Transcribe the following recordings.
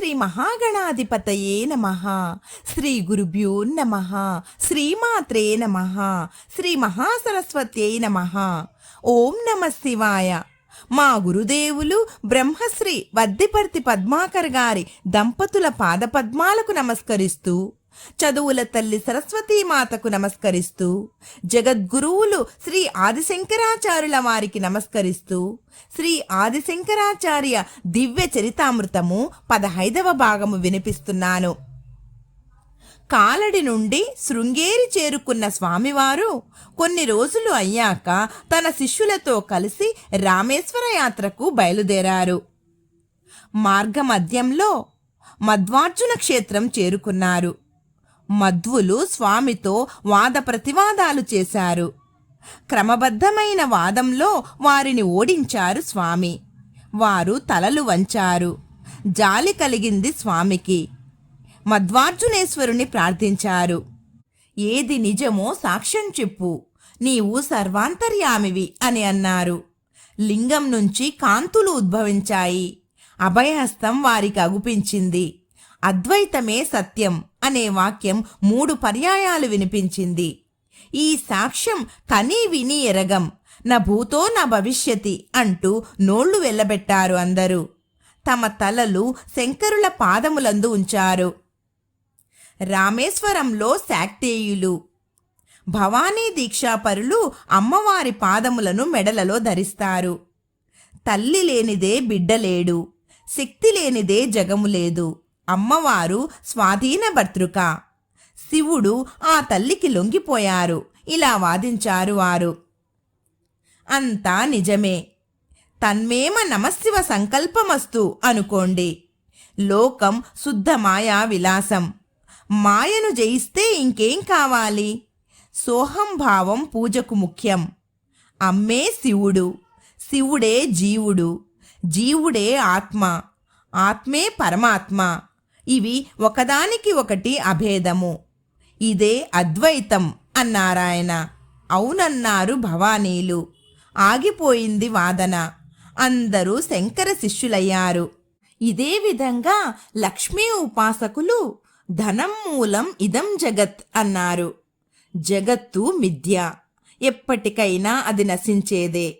శ్రీ మహాగణాధిపతయే నమ. శ్రీ గురుభ్యో నమ. శ్రీమాత్రే నమ. శ్రీ మహాసరస్వత్యై నమ. ఓం నమ శివాయ. మా గురుదేవులు బ్రహ్మశ్రీ వద్దిపర్తి పద్మాకర్ గారి దంపతుల పాదపద్మాలకు నమస్కరిస్తూ చదువుల తల్లి సరస్వతీమాతకు నమస్కరిస్తూ జగద్గురువులు శ్రీ ఆదిశంకరాచార్యుల వారికి నమస్కరిస్తూ శ్రీ ఆదిశంకరాచార్య దివ్య చరితామృతము పదహైదవ భాగము వినిపిస్తున్నాను. కాలడి నుండి శృంగేరి చేరుకున్న స్వామివారు కొన్ని రోజులు అయ్యాక తన శిష్యులతో కలిసి రామేశ్వర యాత్రకు బయలుదేరారు. మార్గమధ్యంలో మధ్వార్జున క్షేత్రం చేరుకున్నారు. మధ్వులు స్వామితో వాద ప్రతివాదాలు చేశారు. క్రమబద్ధమైన వాదంలో వారిని ఓడించారు స్వామి. వారు తలలు వంచారు. జాలి కలిగింది స్వామికి. మధ్వార్జునేశ్వరుని ప్రార్థించారు. ఏది నిజమో సాక్ష్యం చెప్పు. నీవు సర్వాంతర్యామివి అని అన్నారు. లింగం నుంచి కాంతులు ఉద్భవించాయి. అభయహస్తం వారికి అగుపించింది. అద్వైతమే సత్యం. అనే వాక్యం మూడు పర్యాయాలు వినిపించింది. ఈ సాక్ష్యం కనీ విని ఎరగం. నా భూతో నా భవిష్యతి అంటూ నోళ్ళు వెళ్ళబెట్టారు అందరూ. తమ తలలు శంకరుల పాదములందు ఉంచారు. రామేశ్వరంలో శాక్తేయులు. భవానీ దీక్షాపరులు అమ్మవారి పాదములను మెడలలో ధరిస్తారు. తల్లి లేనిదే బిడ్డలేడు శక్తి లేనిదే జగము లేదు. అమ్మవారు స్వాధీన భర్తృక. శివుడు ఆ తల్లికి లొంగిపోయారు. ఇలా వాదించారు వారు. అంతా నిజమే. తన్మేమ నమశివ సంకల్పమస్తు అనుకోండి. లోకం శుద్ధ మాయా విలాసం. మాయను జయిస్తే ఇంకేం కావాలి? సోహం భావం పూజకు ముఖ్యం. అమ్మే శివుడు. శివుడే జీవుడు. జీవుడే ఆత్మ. ఆత్మే పరమాత్మ. ఇవి ఒకదానికి ఒకటి అభేదము. ఇదే అద్వైతం అన్నారాయన అవునన్నారు భవానీలు. ఆగిపోయింది వాదన. అందరూ శంకర శిష్యులయ్యారు. ఇదే విధంగా లక్ష్మీ ఉపాసకులు ధనం మూలం ఇదం జగత్ అన్నారు. జగత్తు మిథ్య. ఎప్పటికైనా అది నశించేదే.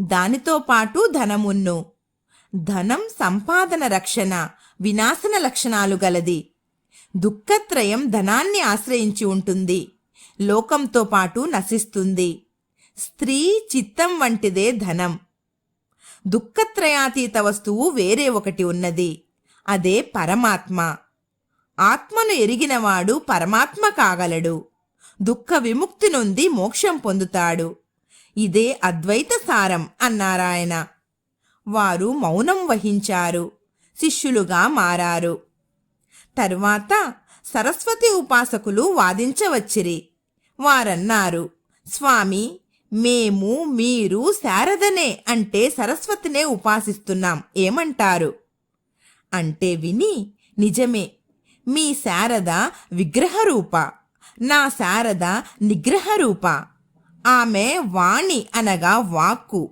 దానితో పాటు ధనమున్ను. ధనం సంపాదన రక్షణ వినాశన లక్షణాలు గలది. దుఃఖత్రయం ధనాన్ని ఆశ్రయించి ఉంటుంది. లోకంతో పాటు నశిస్తుంది. స్త్రీ చిత్తం వంటిదే ధనం. దుఃఖత్రయాతీత వస్తువు వేరే ఒకటి ఉన్నది. అదే పరమాత్మ. ఆత్మను ఎరిగినవాడు పరమాత్మ కాగలడు. దుఃఖ విముక్తి నుండి మోక్షం పొందుతాడు. ఇదే అద్వైత సారం అన్నారాయణ. వారు మౌనం వహించారు. శిష్యులుగా మారారు. తరువాత సరస్వతి ఉపాసకులు వాదించవచ్చిరి. వారన్నారు స్వామి మేము మీరు శారదనే అంటే సరస్వతినే ఉపాసిస్తున్నాం. ఏమంటారు? అంటే విని నిజమే మీ శారద విగ్రహరూప నా శారద నిగ్రహరూప. ఆమె వాణి అనగా వాక్కు.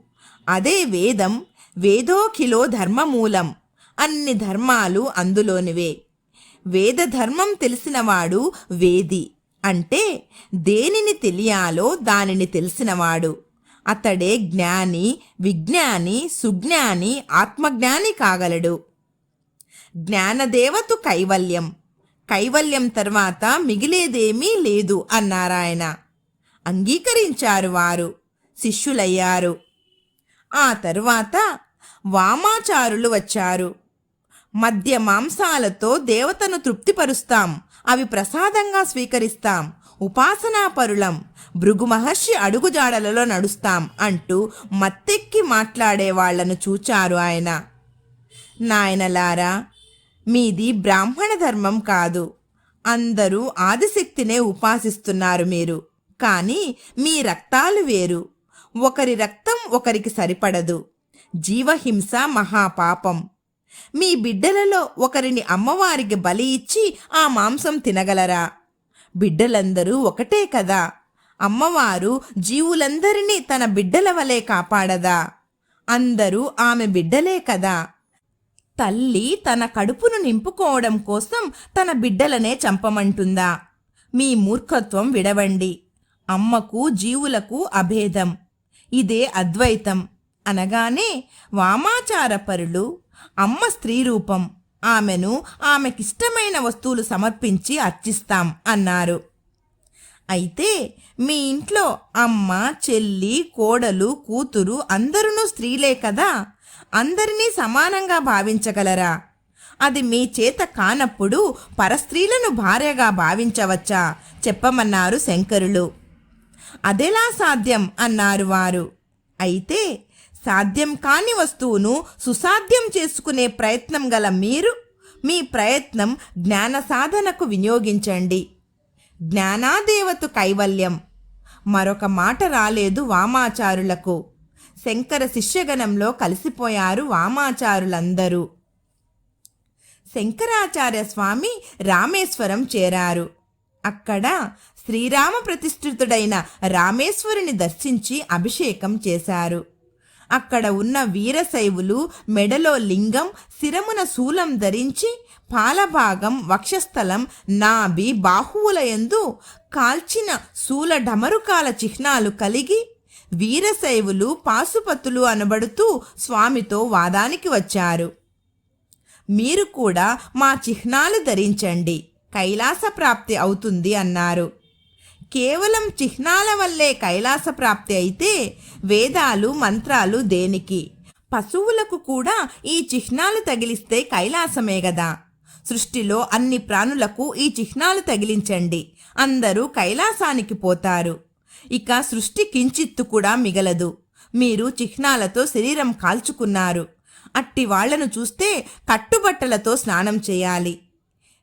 అదే వేదం వేదోఖిలో ధర్మమూలం. అన్ని ధర్మాలు అందులోనివే. వేద ధర్మం తెలిసినవాడు వేది. అంటే దేనిని తెలియాలో దానిని తెలిసినవాడు. అతడే జ్ఞాని విజ్ఞాని సుజ్ఞాని ఆత్మజ్ఞాని కాగలడు. జ్ఞానదేవతు కైవల్యం. కైవల్యం తర్వాత మిగిలేదేమీ లేదు అన్నారాయన. అంగీకరించారు వారు. శిష్యులయ్యారు. ఆ తరువాత వామాచారులు వచ్చారు. మద్య మాంసాలతో దేవతను తృప్తిపరుస్తాం. అవి ప్రసాదంగా స్వీకరిస్తాం. ఉపాసనాపరులం భృగు మహర్షి అడుగుజాడలలో నడుస్తాం అంటూ మత్తెక్కి మాట్లాడే వాళ్ళను చూచారు ఆయన. నాయనలారా మీది బ్రాహ్మణ ధర్మం కాదు. అందరూ ఆదిశక్తినే ఉపాసిస్తున్నారు మీరు. కానీ మీ రక్తాలు వేరు. ఒకరి రక్తం ఒకరికి సరిపడదు. జీవహింస మహాపాపం. మీ బిడ్డలలో ఒకరిని అమ్మవారికి బలి ఇచ్చి ఆ మాంసం తినగలరా? బిడ్డలందరూ ఒకటే కదా. అమ్మవారు జీవులందరినీ తన బిడ్డల వలె కాపాడదా? అందరూ ఆమె బిడ్డలే కదా. తల్లి తన కడుపును నింపుకోవడం కోసం తన బిడ్డలనే చంపమంటుందా? మీ మూర్ఖత్వం విడవండి. అమ్మకు జీవులకు అభేదం. ఇదే అద్వైతం. అనగానే వామాచారపరులు అమ్మ స్త్రీ రూపం ఆమెను ఆమెకిష్టమైన వస్తువులు సమర్పించి అర్చిస్తాం అన్నారు. అయితే మీ ఇంట్లో అమ్మ చెల్లి కోడలు కూతురు అందరూ స్త్రీలే కదా? అందరినీ సమానంగా భావించగలరా? అది మీ చేత కానప్పుడు పరస్త్రీలను భార్యగా భావించవచ్చా? చెప్పమన్నారు శంకరులు. అదెలా సాధ్యం అన్నారు వారు. అయితే సాధ్యం కాని వస్తువును సుసాధ్యం చేసుకునే ప్రయత్నం గల మీరు మీ ప్రయత్నం జ్ఞాన సాధనకు వినియోగించండి. జ్ఞానాదేవతు కైవల్యం. మరొక మాట రాలేదు వామాచారులకు. శంకర శిష్యగణంలో కలిసిపోయారు వామాచారులందరూ. శంకరాచార్య స్వామి రామేశ్వరం చేరారు. అక్కడ శ్రీరామ ప్రతిష్ఠితుడైన రామేశ్వరుని దర్శించి అభిషేకం చేశారు. అక్కడ ఉన్న వీరశైవులు మెడలో లింగం శిరమున శూలం ధరించి పాలభాగం వక్షస్థలం నాభి బాహువులయందు కాల్చిన శూల డమరుకాల చిహ్నాలు కలిగి వీరశైవులు పాశుపతులు అనబడుతూ స్వామితో వాదానికి వచ్చారు. మీరు కూడా మా చిహ్నాలు ధరించండి. కైలాస ప్రాప్తి అవుతుంది అన్నారు. కేవలం చిహ్నాల వల్లే కైలాస ప్రాప్తి అయితే వేదాలు మంత్రాలు దేనికి? పశువులకు కూడా ఈ చిహ్నాలు తగిలిస్తే కైలాసమే గదా. సృష్టిలో అన్ని ప్రాణులకు ఈ చిహ్నాలు తగిలించండి. అందరూ కైలాసానికి పోతారు. ఇక సృష్టి కించిత్తు కూడా మిగలదు. మీరు చిహ్నాలతో శరీరం కాల్చుకున్నారు. అట్టి వాళ్ళను చూస్తే కట్టుబట్టలతో స్నానం చేయాలి.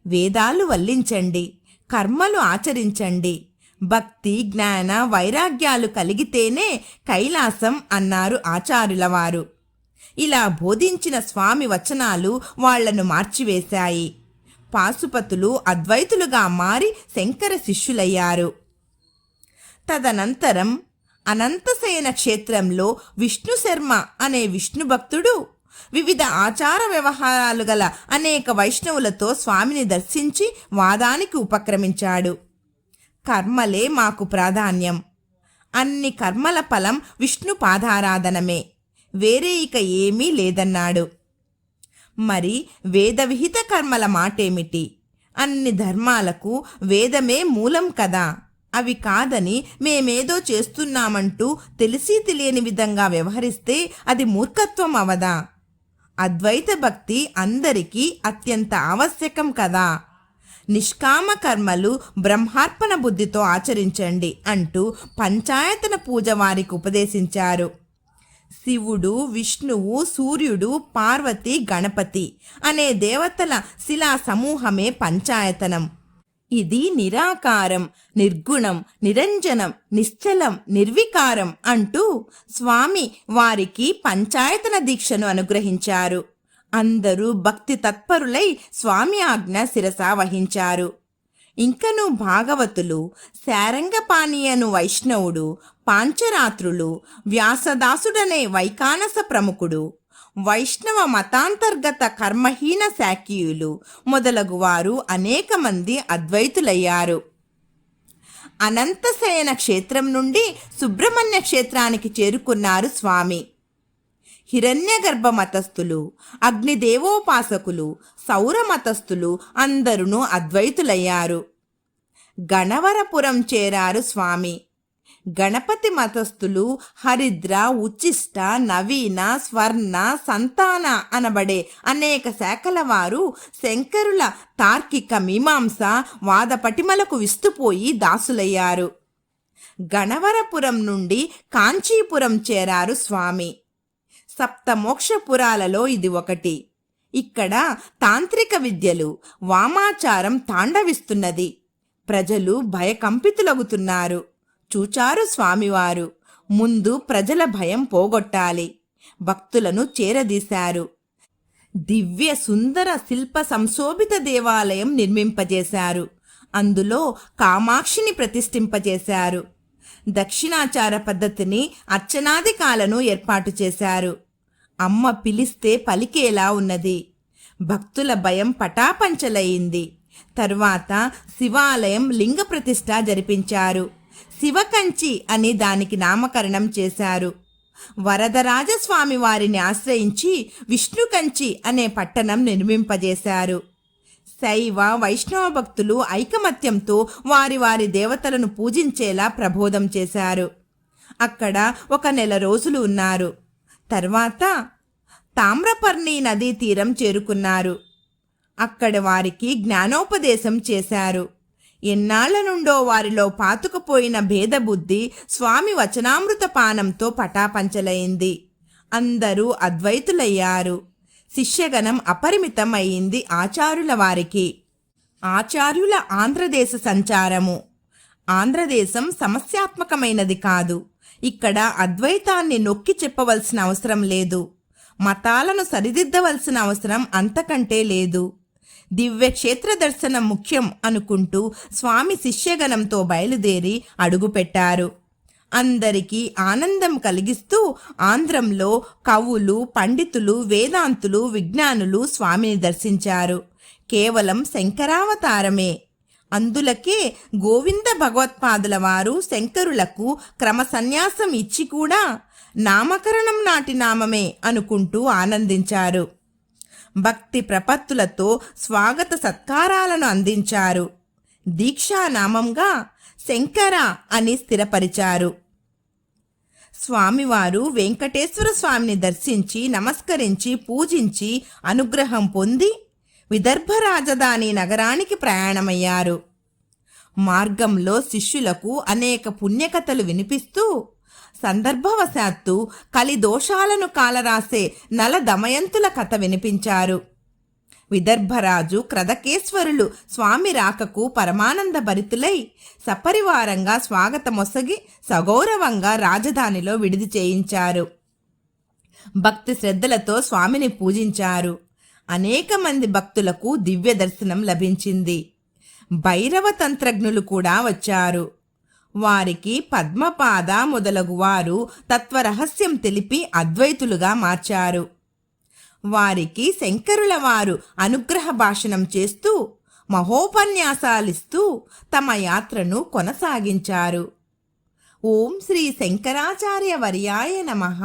వేదాలు వల్లించండి. కర్మలు ఆచరించండి. భక్తి జ్ఞాన వైరాగ్యాలు కలిగితేనే కైలాసం అన్నారు ఆచార్యుల వారు ఇలా బోధించిన స్వామి వచనాలు వాళ్ళను మార్చివేశాయి. పాశుపతులు అద్వైతులుగా మారి శంకర శిష్యులయ్యారు. తదనంతరం అనంతశయన క్షేత్రంలో విష్ణు శర్మ అనే విష్ణు భక్తుడు వివిధ ఆచార వ్యవహారాలు గల అనేక వైష్ణవులతో స్వామిని దర్శించి వాదానికి ఉపక్రమించాడు. కర్మలే మాకు ప్రాధాన్యం. అన్ని కర్మల ఫలం విష్ణు పాదారాధనమే. వేరే ఇక ఏమీ లేదన్నాడు. మరి వేదవిహిత కర్మల మాటేమిటి? అన్ని ధర్మాలకు వేదమే మూలం కదా. అవి కాదని మేమేదో చేస్తున్నామంటూ తెలిసి తెలియని విధంగా వ్యవహరిస్తే అది మూర్ఖత్వం అవదా? అద్వైత భక్తి అందరికీ అత్యంత ఆవశ్యకం కదా. నిష్కామ కర్మలు బ్రహ్మార్పణ బుద్ధితో ఆచరించండి అంటూ పంచాయతన పూజ వారికి ఉపదేశించారు. శివుడు విష్ణువు సూర్యుడు పార్వతి గణపతి అనే దేవతల శిలా సమూహమే పంచాయతనం. ఇది నిరాకారం నిర్గుణం నిరంజనం నిశ్చలం నిర్వికారం అంటూ స్వామి వారికి పంచాయతన దీక్షను అనుగ్రహించారు. అందరూ భక్తి తత్పరులై స్వామి ఆజ్ఞ శిరస వహించారు. ఇంకను భాగవతులు శారంగపాణియను వైష్ణవుడు పాంచరాత్రులు వ్యాసదాసుడనే వైకానస ప్రముఖుడు వైష్ణవ మతాంతర్గత కర్మహీన శాఖీయులు మొదలగువారు అనేక మంది అద్వైతులయ్యారు. అనంతశయన క్షేత్రం నుండి సుబ్రహ్మణ్య క్షేత్రానికి చేరుకున్నారు స్వామి. హిరణ్యగర్భ మతస్థులు అగ్నిదేవోపాసకులు సౌర మతస్థులు అందరూ అద్వైతులయ్యారు. గణవరపురం చేరారు స్వామి. గణపతి మతస్థులు హరిద్ర ఉచ్చిష్ట నవీన స్వర్ణ సంతాన అనబడే అనేక శాఖల వారు శంకరుల తార్కిక మీమాంస వాదపటిమలకు విస్తుపోయి దాసులయ్యారు. గణవరపురం నుండి కాంచీపురం చేరారు స్వామి. సప్తమోక్షపురాలలో ఇది ఒకటి. ఇక్కడ తాంత్రిక విద్యలు వామాచారం తాండవిస్తున్నది. ప్రజలు భయకంపితులగుతున్నారు. చూచారు స్వామివారు. ముందు ప్రజల భయం పోగొట్టాలి. భక్తులను చేరదీశారు. దివ్య సుందర శిల్ప సంశోభిత దేవాలయం నిర్మింపజేశారు. అందులో కామాక్షిని ప్రతిష్ఠింపజేశారు. దక్షిణాచార పద్ధతిని అర్చనాదికాలను ఏర్పాటు చేశారు. అమ్మ పిలిస్తే పలికేలా ఉన్నది. భక్తుల భయం పటాపంచలయింది తర్వాత శివాలయం లింగ ప్రతిష్ఠ జరిపించారు. శివకంచి అని దానికి నామకరణం చేశారు. వరదరాజస్వామి వారిని ఆశ్రయించి విష్ణుకంచి అనే పట్టణం నిర్మింపజేశారు. శైవ వైష్ణవ భక్తులు ఐకమత్యంతో వారి వారి దేవతలను పూజించేలా ప్రబోధం చేశారు. అక్కడ ఒక నెల రోజులు ఉన్నారు. తర్వాత తామ్రపర్ణి నదీ తీరం చేరుకున్నారు. అక్కడ వారికి జ్ఞానోపదేశం చేశారు. ఎన్నాళ్ళ నుండో వారిలో పాతుకుపోయిన భేదబుద్ధి స్వామి వచనామృత పానంతో పటాపంచలైంది. అందరూ అద్వైతులయ్యారు. శిష్యగణం అపరిమితం అయింది ఆచారుల వారికి. ఆచార్యుల ఆంధ్రదేశ సంచారము. ఆంధ్రదేశం సమస్యాత్మకమైనది కాదు. ఇక్కడ అద్వైతాన్ని నొక్కి చెప్పవలసిన అవసరం లేదు. మతాలను సరిదిద్దవలసిన అవసరం అంతకంటే లేదు. దివ్య క్షేత్ర దర్శనం ముఖ్యం అనుకుంటూ స్వామి శిష్యగణంతో బయలుదేరి అడుగుపెట్టారు. అందరికీ ఆనందం కలిగిస్తూ ఆంధ్రంలో కవులు పండితులు వేదాంతులు విజ్ఞానులు స్వామిని దర్శించారు. కేవలం శంకరావతారమే. అందులకే గోవింద భగవత్పాదుల వారు శంకరులకు క్రమ సన్యాసం ఇచ్చి కూడా నామకరణం నాటి నామమే అనుకుంటూ ఆనందించారు. భక్తి ప్రపత్తులతో స్వాగత సత్కారాలను అందించారు. దీక్షానామంగా శంకర అని స్థిరపరిచారు. స్వామివారు వెంకటేశ్వర స్వామిని దర్శించి నమస్కరించి పూజించి అనుగ్రహం పొంది విదర్భ రాజధాని నగరానికి ప్రయాణమయ్యారు. మార్గంలో శిష్యులకు అనేక పుణ్యకథలు వినిపిస్తూ సందర్భవశాత్తు కలి దోషాలను కాలరాసే నల దమయంతుల కథ వినిపించారు. విదర్భరాజు క్రదకేశ్వరులు స్వామి రాకకు పరమానంద భరితులై సపరివారంగా స్వాగతమొసగి సగౌరవంగా రాజధానిలో విడిది చేయించారు. భక్తి శ్రద్ధలతో స్వామిని పూజించారు. అనేక మంది భక్తులకు దివ్య దర్శనం లభించింది. భైరవ తంత్రజ్ఞులు కూడా వచ్చారు. వారికి పద్మపాద మొదలగు వారు తత్వరహస్యం తెలిపి అద్వైతులుగా మార్చారు. వారికి శంకరుల వారు అనుగ్రహ భాషణం చేస్తూ మహోపన్యాసాలిస్తూ తమ యాత్రను కొనసాగించారు. ఓం శ్రీ శంకరాచార్య వర్యాయ నమః.